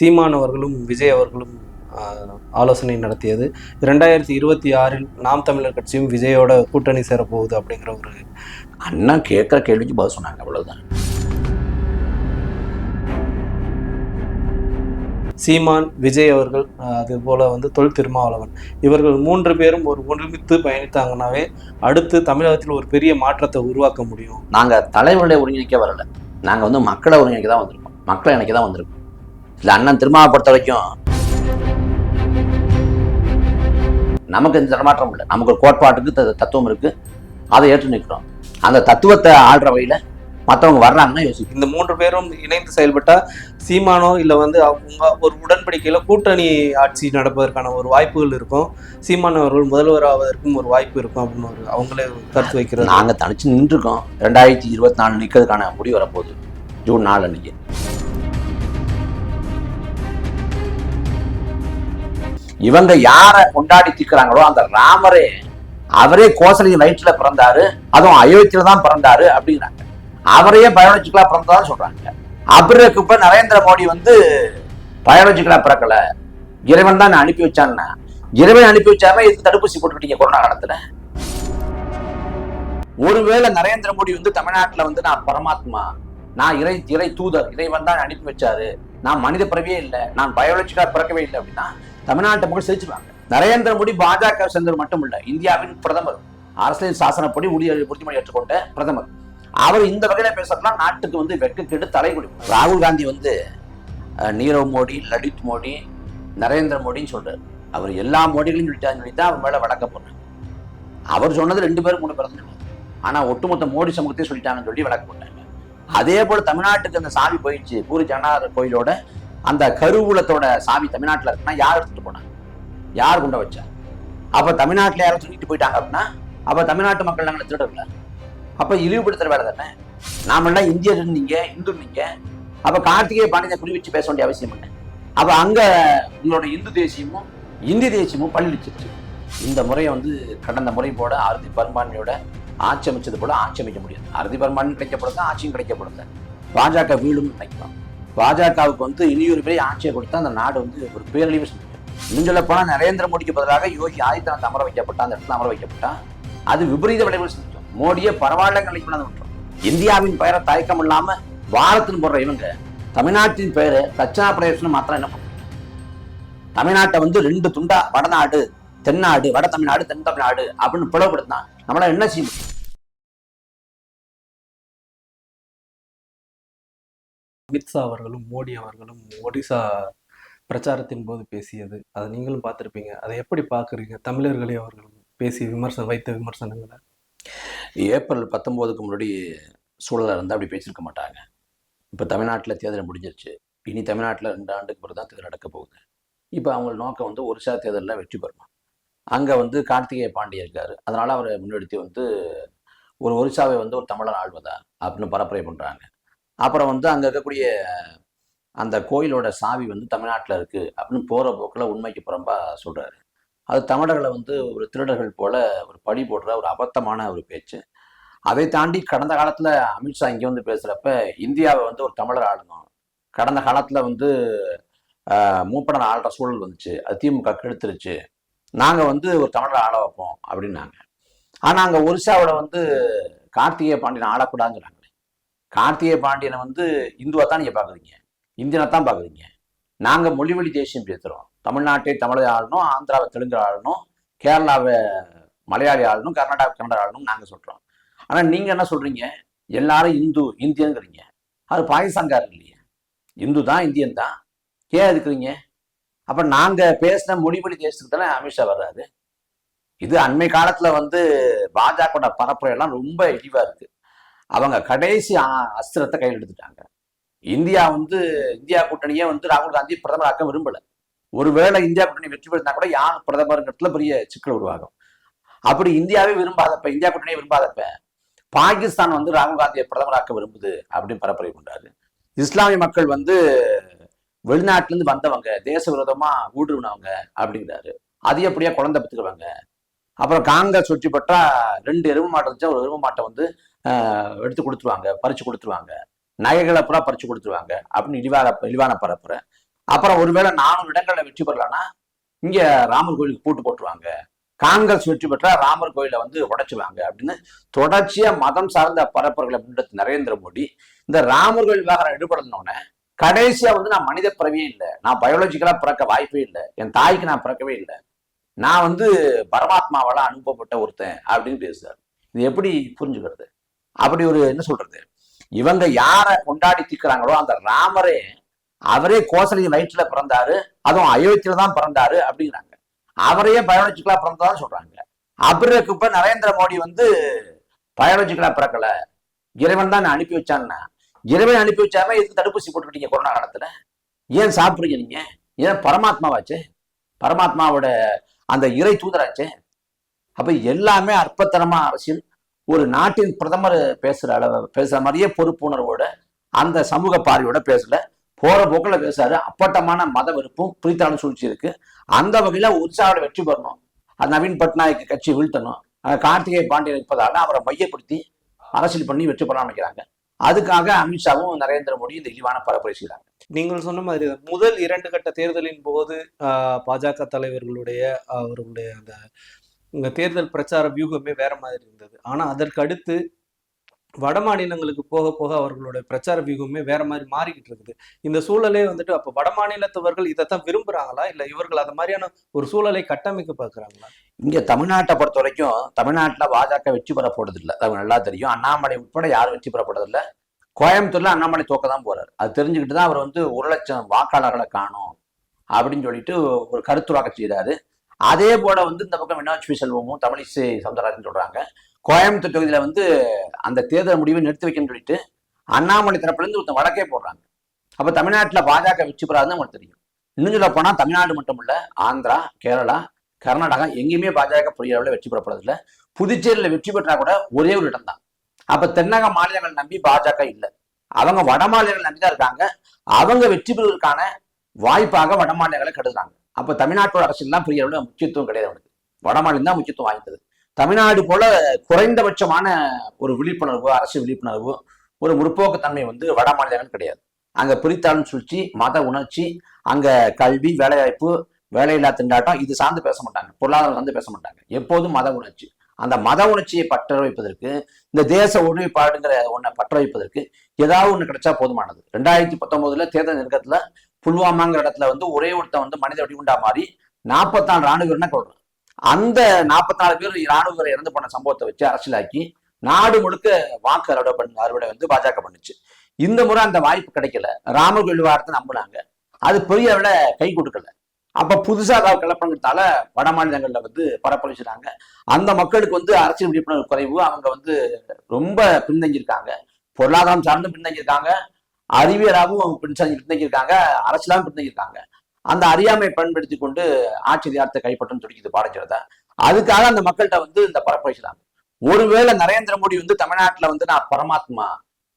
சீமான் அவர்களும் விஜய் அவர்களும் ஆலோசனை நடத்தியது. ரெண்டாயிரத்தி இருபத்தி ஆறில் நாம் தமிழர் கட்சியும் விஜயோட கூட்டணி சேரப்போகுது அப்படிங்கிற ஒரு அண்ணா கேட்குற கேள்விக்கு பதில் சொன்னாங்க அவ்வளவுதான். சீமான் விஜய் அவர்கள் ஆஹ், அது போல வந்து தொல் திருமாவளவன். இவர்கள் மூன்று பேரும் ஒரு ஒருமித்து பயணித்தாங்கன்னாவே அடுத்து தமிழகத்தில் ஒரு பெரிய மாற்றத்தை உருவாக்க முடியும். நாங்கள் தலைவர்களை ஒருங்கிணைக்க வரல. நாங்கள் வந்து மக்களை ஒருங்கிணைக்க தான் வந்திருக்கோம். மக்களை இணைக்க தான் வந்திருக்கோம். இல்லை அண்ணன் திருமாவை பொறுத்த வரைக்கும் நமக்கு எந்த தடமாற்றம் இல்லை. நமக்கு கோட்பாட்டுக்கு த- தத்துவம் இருக்கு. அதை ஏற்று நிற்கிறோம். அந்த தத்துவத்தை ஆள்ற வழியில மற்றவங்க வர்றாங்கன்னா யோசிக்கும் இந்த மூன்று பேரும் இணைந்து செயல்பட்டா சீமானோ இல்லை வந்து அவங்க ஒரு உடன்படிக்கையில கூட்டணி ஆட்சி நடப்பதற்கான ஒரு வாய்ப்புகள் இருக்கும். சீமான் அவர்கள் முதல்வர் ஆவதற்கும் ஒரு வாய்ப்பு இருக்கும் அப்படின்னு ஒரு அவங்களே கருத்து வைக்கிறது நாங்கள் தனிச்சு நின்றுருக்கோம். ரெண்டாயிரத்தி இருபத்தி நாலு நிற்கிறதுக்கான முடிவு வரப்போகுது. ஜூன் நாலு அன்னைக்கு. இவங்க யாரை கொண்டாடி தீர்க்கிறாங்களோ அந்த ராமரே அவரே கோசலி நைட்ல பிறந்தாரு அதுவும் அயோத்தியில தான் பிறந்தாரு அப்படிங்கிறாங்க. அவரையே பயாலஜிக்கலா பிறந்ததான் சொல்றாங்க. அப்புறம் இப்ப நரேந்திர மோடி வந்து பயாலஜிக்கலா பிறக்கல. இறைவன் தான் அனுப்பி வச்சான்னா இறைவன் அனுப்பி வச்சாருன்னா இது தடுப்பூசி போட்டுக்கிட்டீங்க கொரோனா காலத்துல? ஒருவேளை நரேந்திர மோடி வந்து தமிழ்நாட்டுல வந்து நான் பரமாத்மா நான் இறை இறை தூதர் இறைவன் தான் அனுப்பி வச்சாரு நான் மனித பிறவியே இல்லை நான் பயாலஜிக்கா பிறக்கவே இல்லை அப்படின்னா தமிழ்நாட்டு மக்கள் சிரிச்சுருவாங்க. நரேந்திர மோடி பாஜக சேர்ந்தவர் மட்டும் இல்லை இந்தியாவின் பிரதமர். அரசியல் சாசனப்படி உறுதி உறுதிமொழி ஏற்றுக்கொண்ட பிரதமர். அவர் இந்த வகையில பேசுறதுனா நாட்டுக்கு வந்து வெட்கக்கெடு தலைகுடி. ராகுல் காந்தி வந்து நீரவ் மோடி லலித் மோடி நரேந்திர மோடின்னு சொல்றாரு. அவர் எல்லா மோடிகளையும் சொல்லிட்டாருன்னு சொல்லி தான் அவர் மேல வழக்க போடுறாங்க அவர் சொன்னது ரெண்டு பேரும் மூணு பேரும் ஆனால் ஆனா ஒட்டுமொத்த மோடி சமூகத்தையும் சொல்லிட்டாங்கன்னு சொல்லி வழக்கு போட்டாங்க. அதே போல தமிழ்நாட்டுக்கு அந்த சாமி போயிடுச்சு. பூரி ஜகநாதர் கோயிலோட அந்த கருவூலத்தோட சாமி தமிழ்நாட்டில் இருக்குன்னா யார் எடுத்துகிட்டு போனாங்க? யார் குண்டை வச்சா? அப்ப தமிழ்நாட்டில் யாரும் தூக்கிட்டு போயிட்டாங்க அப்படின்னா அப்போ தமிழ்நாட்டு மக்கள் நாங்கள் திருடல அப்போ இழிவுபடுத்துகிற வேலை தானே? நாமெல்லாம் இந்தியர் இருந்தீங்க இந்து இருந்தீங்க அப்போ கார்த்திகை பாண்டியனை குறி வச்சு பேச வேண்டிய அவசியம் என்ன அப்போ அங்கே உங்களோட இந்து தேசியமும் இந்தி தேசியமும் பள்ளிச்சிருச்சு இந்த முறையை வந்து கடந்த முறை போட அறுதி பெரும்பான்மையோட ஆட்சி அமைச்சது போல ஆட்சி அமைக்க முடியாது. அறுதி பெரும்பான்மை கிடைக்கப்படுது ஆட்சியும் கிடைக்கப்படுது பாஜக வீழும் நினைக்கலாம். பாஜகவுக்கு வந்து இனியொரு பெரிய ஆட்சியை கொடுத்தா அந்த நாடு வந்து ஒரு பேரழிவு இன்னும் சொல்ல போனால் நரேந்திர மோடிக்கு பதிலாக யோகி ஆதித்யநாத் அமர வைக்கப்பட்டா அந்த இடத்துல அமர வைக்கப்பட்டா அது விபரீத விளைவுகள் செஞ்சோம் மோடியே பரவாயில்ல நிலைக்கு விட்டுரும். இந்தியாவின் பெயரை தயக்கம் இல்லாம வாரத்தின் போடுற இவங்க தமிழ்நாட்டின் பெயரை தட்சணா பிரதேசம் மாத்திரம் என்ன பண்ணும்? தமிழ்நாட்டை வந்து ரெண்டு துண்டா வடநாடு தென்னாடு வட தமிழ்நாடு தென் தமிழ்நாடு அப்படின்னு பிளவுபடுத்தினா நம்மளால என்ன செய்ய முடியும்? அமித்ஷா அவர்களும் மோடி அவர்களும் ஒடிசா பிரச்சாரத்தின் போது பேசியது. அதை நீங்களும் பார்த்துருப்பீங்க. அதை எப்படி பார்க்குறீங்க? தமிழர்களே அவர்களும் பேசி விமர்சனம் வைத்த விமர்சனங்களை. ஏப்ரல் பத்தொம்போதுக்கு முன்னாடி சூழலாக இருந்தால் அப்படி பேசியிருக்க மாட்டாங்க. இப்போ தமிழ்நாட்டில் தேர்தல் முடிஞ்சிருச்சு. இனி தமிழ்நாட்டில் ரெண்டு ஆண்டுக்கு பிறகு தான் தேர்தல் நடக்க போகுது. இப்போ அவங்க நோக்கம் வந்து ஒரிசா தேர்தலில் வெற்றி பெறணும். அங்கே வந்து கார்த்திகேய பாண்டிய இருக்கார். அதனால் அவரை முன்னெடுத்து வந்து ஒரு ஒரிசாவை வந்து ஒரு தமிழன் ஆள்வதா அப்படின்னு பரப்புரை பண்ணுறாங்க அப்புறம் வந்து அங்கே இருக்கக்கூடிய அந்த கோயிலோட சாவி வந்து தமிழ்நாட்டில் இருக்குது அப்படின்னு போகிற போக்கில் உண்மைக்கு புறம்பா சொல்கிறாரு அது தமிழர்களை வந்து ஒரு திருடர்கள் போல ஒரு பழி போடுற ஒரு அபத்தமான ஒரு பேச்சு. அதை தாண்டி கடந்த காலத்தில் அமித்ஷா இங்கே வந்து பேசுகிறப்ப இந்தியாவை வந்து ஒரு தமிழர் ஆளணும் கடந்த காலத்தில் வந்து மூப்படன் மூப்பனர் ஆள்ற சூழல் வந்துச்சு. அது திமுக கெடுத்துருச்சு. நாங்கள் வந்து ஒரு தமிழர் ஆள வைப்போம் அப்படின்னாங்க. ஆனால் அங்கே ஒரிசாவோட வந்து கார்த்திகேய பாண்டியன் ஆளக்கூடாதுங்கிறாங்க. கார்த்திகே கார்த்திகேய பாண்டியனை வந்து இந்துவா தான் நீங்க பாக்குறீங்க. இந்தியனை தான் பாக்குறீங்க. நாங்க மொழிவழி தேசியம் பேசுறோம். தமிழ்நாட்டை தமிழை ஆளணும் ஆந்திராவை தெலுங்கு ஆளணும் கேரளாவை மலையாளி ஆளணும் கர்நாடகா கன்னடா ஆளணும் நாங்க சொல்றோம். ஆனா நீங்க என்ன சொல்றீங்க? எல்லாரும் இந்து இந்தியங்கிறீங்க அது பாகிஸ்தான்காரர் இல்லையே. இந்து தான் இந்தியன் தான். ஏன் இருக்கிறீங்க அப்ப நாங்க பேசின மொழிவழி தேசத்துக்கு தானே அமித்ஷா வர்றாரு. இது அண்மை காலத்துல வந்து பாஜகவோட பரப்புரை எல்லாம் ரொம்ப இழிவா இருக்கு. அவங்க கடைசி அஸ்திரத்தை கையில் எடுத்துட்டாங்க. இந்தியா வந்து இந்தியா கூட்டணியே வந்து ராகுல் காந்தி பிரதமராக்க விரும்பல. ஒருவேளை இந்தியா கூட்டணி வெற்றி பெற்றா கூட யார் பிரதமருங்கிறதுல பெரிய சிக்கல் உருவாகும். அப்படி இந்தியாவே விரும்பாதப்ப இந்தியா கூட்டணியை விரும்பாதப்ப பாகிஸ்தான் வந்து ராகுல் காந்தியை பிரதமராக்க விரும்புது அப்படின்னு பரப்புரை கொண்டாரு இஸ்லாமிய மக்கள் வந்து வெளிநாட்டுல இருந்து வந்தவங்க தேச விரோதமா ஊடுருவினவங்க அப்படிங்கிறாரு. அது எப்படியா குழந்தை பெற்றுக்குவாங்க. அப்புறம் காங்கிரஸ் வெற்றி பெற்றா ரெண்டு எருமை மாட்டை இருந்துச்சா ஒரு எருவு மாட்டை வந்து எடுத்து கொடுத்துருவாங்க பறிச்சு கொடுத்துருவாங்க. நகைகளை பூரா பறிச்சு கொடுத்துருவாங்க அப்படின்னு இழிவாக இழிவான பரப்புரை. அப்புறம் ஒருவேளை நானூறு இடங்களில் வெற்றி பெறலன்னா இங்கே ராமர் கோயிலுக்கு பூட்டு போட்டுருவாங்க. காங்கிரஸ் வெற்றி பெற்றால் ராமர் கோயிலை வந்து உடைச்சுவாங்க அப்படின்னு தொடர்ச்சியாக மதம் சார்ந்த பரப்பர்களை முன்னெடுத்து நரேந்திர மோடி இந்த ராமர் கோயில் விவகாரம் ஈடுபடுத்தினோடனே கடைசியாக வந்து நான் மனித பிறவியே இல்லை. நான் பயாலஜிக்கலாக பிறக்க வாய்ப்பே இல்லை. என் தாய்க்கு நான் பிறக்கவே இல்லை. நான் வந்து பரமாத்மாவால் அனுப்பப்பட்ட ஒருத்தன் அப்படின்னு பேசுறாரு. இது எப்படி புரிஞ்சுக்கிறது? அப்படி ஒரு என்ன சொல்றது? இவங்க யாரை கொண்டாடி திக்கிறாங்களோ அந்த ராமரே அவரே கோசலி நைட்ல பிறந்தாரு அதுவும் அயோத்தியில தான் பிறந்தாரு அப்படிங்கிறாங்க. அவரையே பயாலஜிக்கலா பிறந்ததான் சொல்றாங்க. அப்படி இப்ப நரேந்திர மோடி வந்து பயாலஜிக்கலா பிறக்கல. இறைவன் தான் அனுப்பி வச்சான்னா இறைவன் அனுப்பி வச்சாமே எதுக்கு தடுப்பூசி போட்டுக்கிட்டீங்க கொரோனா காலத்துல? ஏன் சாப்பிடுறீங்க நீங்க? ஏன் பரமாத்மாவாச்சே? பரமாத்மாவோட அந்த இறை தூதராச்சு? அப்ப எல்லாமே அற்பத்தனமா அரசியல். ஒரு நாட்டின் பிரதமர் பேசுற அளவு பேசுற மாதிரியே பொறுப்புணர்வோட அந்த சமூக பார்வையோட பேசல. போற போக்கில் பேசுறாரு. அப்பட்டமான மத வெறுப்பும் பிரித்தாளும் சூழ்ச்சி இருக்கு. அந்த வகையில உற்சாக வெற்றி பெறணும். அது நவீன் பட்நாயக் கட்சி வீழ்த்தணும். கார்த்திகை பாண்டியன் இருப்பதால அவரை மையப்படுத்தி அரசியல் பண்ணி வெற்றி பெறலாம் நினைக்கிறாங்க. அதுக்காக அமித்ஷாவும் நரேந்திர மோடி இந்த இழிவான பரப்புரை செய்கிறாங்க நீங்கள் சொன்ன மாதிரி முதல் இரண்டு கட்ட தேர்தலின் போது ஆஹ், பாஜக தலைவர்களுடைய அவர்களுடைய அந்த இந்த தேர்தல் பிரச்சார வியூகமே வேற மாதிரி இருந்தது. ஆனா அதற்கு அடுத்து வட மாநிலங்களுக்கு போக போக அவர்களுடைய பிரச்சார வியூகமே வேற மாதிரி மாறிக்கிட்டு இருக்குது. இந்த சூழலே வந்துட்டு அப்ப வட மாநிலத்தவர்கள் இதைத்தான் விரும்புறாங்களா? இல்ல இவர்கள் அது மாதிரியான ஒரு சூழலை கட்டமைக்க பார்க்குறாங்களா? இங்க தமிழ்நாட்டை பொறுத்த வரைக்கும் தமிழ்நாட்டில் பாஜக வெற்றி பெற போறது இல்லை அது நல்லா தெரியும். அண்ணாமலை உட்பட யாரும் வெற்றி பெற போறது கோயம்புத்தூர்ல அண்ணாமலை தோக்க தான் போறாரு. அது தெரிஞ்சுக்கிட்டு தான் அவர் வந்து ஒரு லட்சம் வாக்காளர்களை காணும் அப்படின்னு சொல்லிட்டு ஒரு கருத்துராக்க செய்கிறாரு அதே போல வந்து இந்த பக்கம் வினோத் செல்வமும் தமிழிசை சவுந்தரராஜன் சொல்றாங்க. கோயம்புத்தூர் தொகுதியில வந்து அந்த தேர்தல் முடிவை நிறுத்தி வைக்கணும்னு சொல்லிட்டு அண்ணாமலை தரப்புல இருந்து ஒருத்தன் வழக்கே போடுறாங்க. அப்ப தமிழ்நாட்டுல பாஜக வெற்றி பெறாதுன்னு உங்களுக்கு தெரியும். இன்னும் சொல்ல போனா தமிழ்நாடு மட்டும் இல்ல ஆந்திரா கேரளா கர்நாடகா எங்கேயுமே பாஜக பெரிய அளவில் வெற்றி பெறப்படுறதில்ல புதுச்சேரியில் வெற்றி பெற்றா கூட ஒரே ஒரு இடம் தான் அப்ப தென்னக மாநிலங்கள் நம்பி பாஜக இல்லை. அவங்க வட மாநிலங்கள் நம்பி தான் இருக்காங்க. அவங்க வெற்றி பெறுவதற்கான வாய்ப்பாக வட மாநிலங்களை கருதுறாங்க. அப்ப தமிழ்நாட்டோட அரசியல்லாம் பெரிய அளவில் முக்கியத்துவம் கிடையாது அவனுக்கு. வடமாநிலம் தான் முக்கியத்துவம் வாய்ந்தது. தமிழ்நாடு போல குறைந்தபட்சமான ஒரு விழிப்புணர்வு அரசு விழிப்புணர்வு ஒரு முற்போக்குத்தன்மை வந்து வட மாநிலங்கள் கிடையாது. அங்க பிரித்தாளும் சூழ்ச்சி மத உணர்ச்சி அங்க கல்வி வேலைவாய்ப்பு வேலையில்லா திண்டாட்டம் இது சார்ந்து பேச மாட்டாங்க. பொருளாதாரம் சார்ந்து பேச மாட்டாங்க. எப்போதும் மத உணர்ச்சி. அந்த மத உணர்ச்சியை பற்ற வைப்பதற்கு இந்த தேச ஒருமைப்பாடுங்கிற ஒன்றை பற்ற வைப்பதற்கு ஏதாவது ஒன்று கிடைச்சா போதுமானது. ரெண்டாயிரத்தி பத்தொன்பதுல தேர்தல் நெருக்கத்துல புல்வாமாங்கிற இடத்துல வந்து ஒரே ஒருத்தன் வந்து மனித வெடிகுண்டா மாறி நாற்பத்தாறு ராணுவ வீரனை கொள்றான் அந்த நாற்பத்தி நாலு பேர் ராணுவ வீரர் இறந்து போன சம்பவத்தை வச்சு அரசியலாக்கி நாடு முழுக்க வாக்கு அறுவடை பண்ண அறுவடை வந்து பாஜக பண்ணுச்சு. இந்த முறை அந்த வாய்ப்பு கிடைக்கல. ராமர் கோயில் வாரத்தை நம்பினாங்க. அது பெரிய அளவில் கை கொடுக்கல. அப்ப புதுசா ஏதாவது வட மாநிலங்கள்ல வந்து பரப்பளிச்சுறாங்க அந்த மக்களுக்கு வந்து அரசியல் விழிப்புணர்வு குறைவு. அவங்க வந்து ரொம்ப பின்தங்கியிருக்காங்க. பொருளாதாரம் சார்ந்து பின்தங்கியிருக்காங்க. அறிவியலாகவும் அவங்க பின்தங்கி பின்தங்கியிருக்காங்க அரசியலாகவும் பின்தங்கியிருக்காங்க. அந்த அறியாமை பயன்படுத்தி கொண்டு ஆட்சி கைப்பற்றம் துடிக்குது பாடஜனதா. அதுக்காக அந்த மக்கள்கிட்ட வந்து இந்த பரப்பளிச்சுட்டாங்க ஒருவேளை நரேந்திர மோடி வந்து தமிழ்நாட்டுல வந்து நான் பரமாத்மா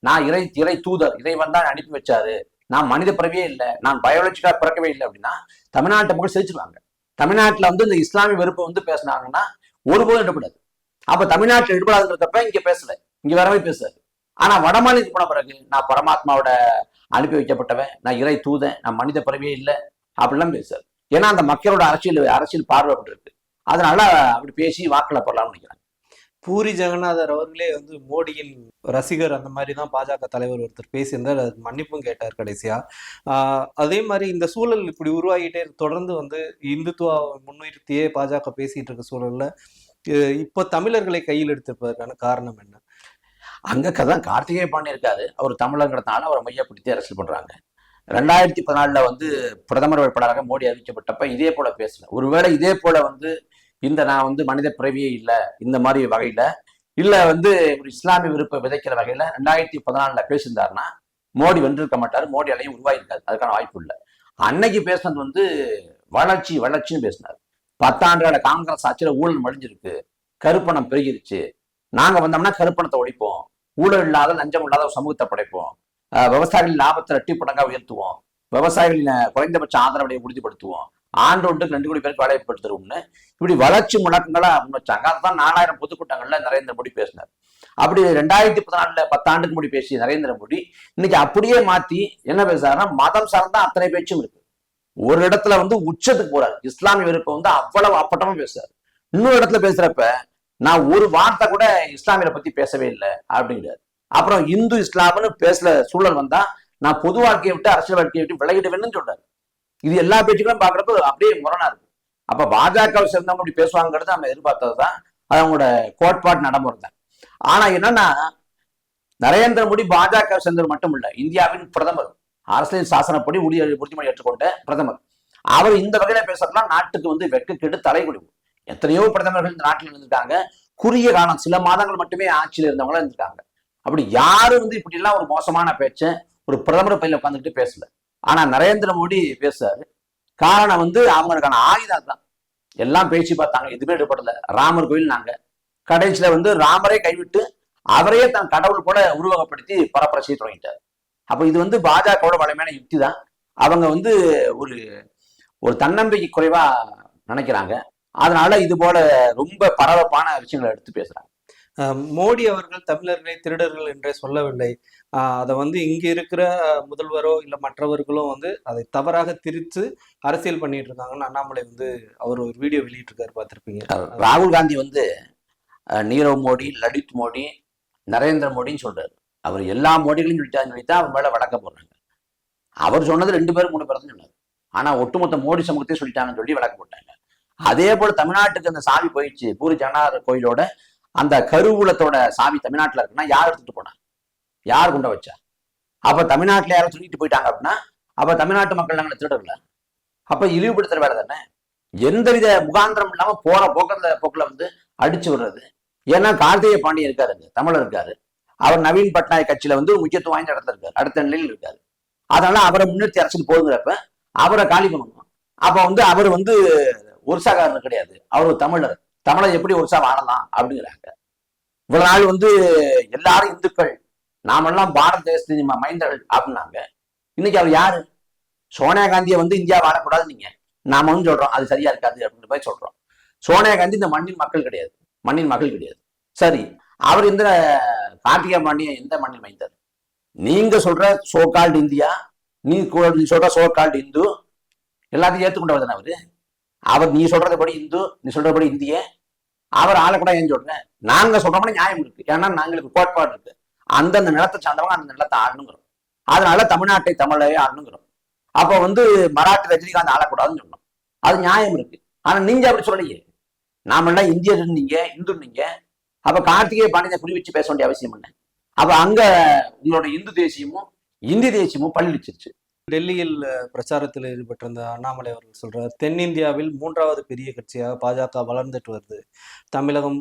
நான் இறை இறை தூதர் இறைவன் தான் அனுப்பி வச்சாரு. நான் மனித பிறவியே இல்லை நான் பயாலஜிக்காக பிறக்கவே இல்லை அப்படின்னா தமிழ்நாட்டை மக்கள் சிரிச்சிருவாங்க. தமிழ்நாட்டுல வந்து இந்த இஸ்லாமிய வெறுப்பை வந்து பேசினாங்கன்னா ஒருபோதும் இடப்படாது அப்ப தமிழ்நாட்டில் ஈடுபடாதுன்றப்ப இங்க பேசல இங்க வரவே பேசுறாரு. ஆனா வடமாநிலத்துக்கு போன பிறகு நான் பரமாத்மாவோட அனுப்பி வைக்கப்பட்டவன் நான் இறை தூதன் நான் மனித பிறவியே இல்லை அப்படிலாம் பேசுறாரு. ஏன்னா அந்த மக்களோட அரசியல் அரசியல் பார்வை அப்படி இருக்கு அதனால அப்படி பேசி வாக்களை போடலாம்னு நினைக்கிறாங்க பூரி ஜெகநாதர் அவர்களே வந்து மோடியின் ரசிகர் அந்த மாதிரி தான் பாஜக தலைவர் ஒருத்தர் பேசியிருந்தார். அது மன்னிப்பும் கேட்டார் கடைசியா. அதே மாதிரி இந்த சூழல் இப்படி உருவாகிட்டே தொடர்ந்து வந்து இந்துத்துவ முன்னிறுத்தியே பாஜக பேசிட்டு இருக்க சூழல்ல இப்போ தமிழர்களை கையில் எடுத்திருப்பதற்கான காரணம் என்ன? அங்க தான் கார்த்திகே பாண்டியன் இருக்காரு அவர் தமிழங்கிறதுனால அவரை மையப்படுத்தி அரசியல் பண்றாங்க. ரெண்டாயிரத்தி பதினாலுல வந்து பிரதமர் வேட்பாளராக மோடி அறிவிக்கப்பட்டப்ப இதே போல பேசல ஒருவேளை இதே போல வந்து இந்த நான் வந்து மனித பிறவியே இல்லை இந்த மாதிரி வகையில இல்ல வந்து ஒரு இஸ்லாமிய விருப்ப விதைக்கிற வகையில ரெண்டாயிரத்தி பதினாலில் பேசியிருந்தாருன்னா மோடி வென்றிருக்க மாட்டார் மோடி அலையும் உருவாயிருக்காது. அதுக்கான வாய்ப்பு இல்லை. அன்னைக்கு பேசினது வந்து வளர்ச்சி வளர்ச்சின்னு பேசினார். பத்தாண்டுகள காங்கிரஸ் ஆட்சியில் ஊழல் மடிஞ்சிருக்கு கருப்பணம் பெருகிருச்சு. நாங்க வந்தோம்னா கருப்பணத்தை ஒழிப்போம். ஊழல் இல்லாத லஞ்சம் இல்லாத ஒரு சமூகத்தை படைப்போம். விவசாயிகளின் லாபத்தை ரெட்டி படங்கா உயர்த்துவோம். விவசாயிகளின் குறைந்தபட்ச ஆதரவை உறுதிப்படுத்துவோம். ஆண்டு ஒன்றுக்கு ரெண்டு கோடி பேருக்கு வேலைப்படுத்துறோம்னு இப்படி வளர்ச்சி முழக்கங்களா முன் அதுதான் நாலாயிரம் பொதுக்கூட்டங்கள்ல நரேந்திர மோடி பேசினார். அப்படி ரெண்டாயிரத்தி பதினாலுல பத்தாண்டுக்கு முடி பேசிய நரேந்திர மோடி இன்னைக்கு அப்படியே மாத்தி என்ன பேசுறாருன்னா மதம் சார்ந்த அத்தனை பேச்சும் இருக்கு. ஒரு இடத்துல வந்து உச்சத்துக்கு போறாரு. இஸ்லாமிய விருப்பம் வந்து அவ்வளவு அப்பட்டமா பேசுறாரு. இன்னொரு இடத்துல பேசுறப்ப நான் ஒரு வார்த்தை கூட இஸ்லாமியரை பத்தி பேசவே இல்லை அப்படிங்கிறாரு. அப்புறம் இந்து இஸ்லாம்னு பேசல சூழல் வந்தா நான் பொது வாழ்க்கையை விட்டு அரசியல் வாழ்க்கையை விட்டு விலகிடுவேன்னு சொல்றாரு. இது எல்லா பேச்சுக்களும் பாக்குறப்ப அப்படியே முரணா இருக்கு. அப்ப பாஜகவை சேர்ந்தவங்க அப்படி பேசுவாங்கிறது நம்ம எதிர்பார்த்தது தான் அது அவங்களோட கோட்பாட்டு நடைமுறை தான் ஆனா என்னன்னா நரேந்திர மோடி பாஜக சேர்ந்தவர் மட்டும் இல்ல இந்தியாவின் பிரதமர் அரசியல் சாசனப்படி உறுதி உறுதிமொழி ஏற்றுக்கொண்ட பிரதமர். அவர் இந்த வகையில பேசுறதுலாம் நாட்டுக்கு வந்து வெக்கக்கெடு தலைகுடிவு எத்தனையோ பிரதமர்கள் இந்த நாட்டில் இருந்திருக்காங்க. குறுகிய காலம் சில மாதங்கள் மட்டுமே ஆட்சியில் இருந்தவங்களும் இருந்திருக்காங்க. அப்படி யாரும் வந்து இப்படி எல்லாம் ஒரு மோசமான பேச்சை ஒரு பிரதமர் பையில உட்காந்துக்கிட்டு பேசல. ஆனா நரேந்திர மோடி பேசுறாரு. காரணம் வந்து அவங்களுக்கான ஆயுதம் தான் எல்லாம் பேச்சு பார்த்தாங்க எதுவுமே எடுப்படல ராமர் கோயில் நாங்க. கடைசியில வந்து ராமரே கைவிட்டு அவரையே தன் கடவுள் கூட உருவகப்படுத்தி பரப்புரை செய்ய தொடங்கிட்டார். அப்ப இது வந்து பாஜகவோட வலிமையான யுக்தி தான். அவங்க வந்து ஒரு ஒரு தன்னம்பிக்கை குறைவா நினைக்கிறாங்க. அதனால இது போல ரொம்ப பரபரப்பான விஷயங்களை எடுத்து பேசுறாங்க. மோடி அவர்கள் தமிழர்களை திருடர்கள் என்றே சொல்லவில்லை. அதை வந்து இங்க இருக்கிற முதல்வரோ இல்ல மற்றவர்களும் வந்து அதை தவறாக திரித்து அரசியல் பண்ணிட்டு இருக்காங்கன்னு அண்ணாமலை வந்து அவர் ஒரு வீடியோ வெளியிட்டிருக்காரு பார்த்திருப்பீங்க. ராகுல் காந்தி வந்து நீரவ் மோடி லலித் மோடி நரேந்திர மோடின்னு சொல்றாரு. அவர் எல்லா மோடிகளையும் சொல்லிட்டாருன்னு சொல்லி தான் அவர் மேல வழக்க போடுறாங்க. அவர் சொன்னது ரெண்டு பேரும் மூணு பேர் தான் சொன்னார் ஆனா ஒட்டுமொத்த மோடி சமூகத்தையும் சொல்லிட்டாங்கன்னு சொல்லி வழக்கு போட்டாங்க. அதே போல தமிழ்நாட்டுக்கு அந்த சாவி போயிடுச்சு பூரி ஜனநாத கோயிலோட அந்த கருவூலத்தோட சாவி தமிழ்நாட்டுல இருக்குன்னா யார் எடுத்துட்டு போனா யார் குண்ட வச்சா? அப்ப தமிழ்நாட்டுல யாரும் சொல்லிட்டு போயிட்டாங்க அப்படின்னா அப்ப தமிழ்நாட்டு மக்கள் நாங்கள் திருடல. அப்ப இழிவுபடுத்துற வேலை தானே? எந்தவித முகாந்திரம் இல்லாம போற போக்குல போக்குல வந்து அடிச்சு விடுறது. ஏன்னா கார்த்திகை பாண்டியன் இருக்காருங்க தமிழர் இருக்காரு. அவர் நவீன் பட்நாயக் கட்சியில வந்து முக்கியத்துவம் வாய்ந்த இடத்துல இருக்காரு அடுத்த நிலையில் இருக்காரு. அதனால அவரை முன்னிறுத்தி அரசுக்கு போகுங்கிறப்ப அவரை காலி பண்ணணும். அப்ப வந்து அவர் வந்து ஒரிசாக்காரர் கிடையாது. அவர் ஒரு தமிழர். தமிழர் எப்படி ஒரிசா வாழலாம் அப்படிங்கிறாங்க. இவ்வளவு நாள் வந்து எல்லாரும் இந்துக்கள் நாமெல்லாம் பாரத தேசத்தின் மைந்தர்கள் அப்படின்னாங்க. இன்னைக்கு அவர் யாரு? சோனியா காந்தியை வந்து இந்தியா வாழக்கூடாது நீங்க. நாம வந்து சொல்றோம் அது சரியா இருக்காது அப்படின்னு போய் சொல்றோம். சோனியா காந்தி இந்த மண்ணின் மக்கள் கிடையாது. மண்ணின் மக்கள் கிடையாது. சரி அவர் இந்த கார்த்திகா பாண்டியன் எந்த மண்ணில் மைந்தர்? நீங்க சொல்ற சோ கால்டு இந்தியா நீ கூட- நீ சொல்ற இந்து எல்லாத்தையும் ஏற்றுக்கொண்டவர் தானே அவரு? அவர் நீ சொல்றதுபடி இந்து நீ சொல்றபடி இந்திய. அவர் ஆளை கூட ஏன் சொல்றேன்? நாங்க சொல்றோம்னா நியாயம் இருக்கு. ஏன்னா நாங்களுக்கு கோட்பாடு இருக்கு. அந்தந்த நிலத்தை சார்ந்தவங்க அந்த நிலத்தை ஆடணுங்கிறோம் அதனால தமிழ்நாட்டை தமிழையே ஆடணுங்கிறோம் அப்ப வந்து மராட்டி ரஜினிகாந்த் ஆளக்கூடாதுன்னு சொன்னோம். அது நியாயம் இருக்கு. ஆனா நீங்க அப்படி சொல்லலையே. நாமெல்லாம் இந்தியர் நீங்க இந்து நீங்க அப்ப கார்த்திகை பாண்டியனை குறி வச்சு பேச வேண்டிய அவசியம் என்ன? அப்ப அங்க உங்களோட இந்து தேசியமும் இந்தி தேசியமும் பள்ளிச்சிருச்சு டெல்லியில் பிரச்சாரத்தில் ஈடுபட்டிருந்த அண்ணாமலை அவர்கள் சொல்றார் தென்னிந்தியாவில் மூன்றாவது பெரிய கட்சியாக பாஜக வளர்ந்துட்டு வருது. தமிழகம்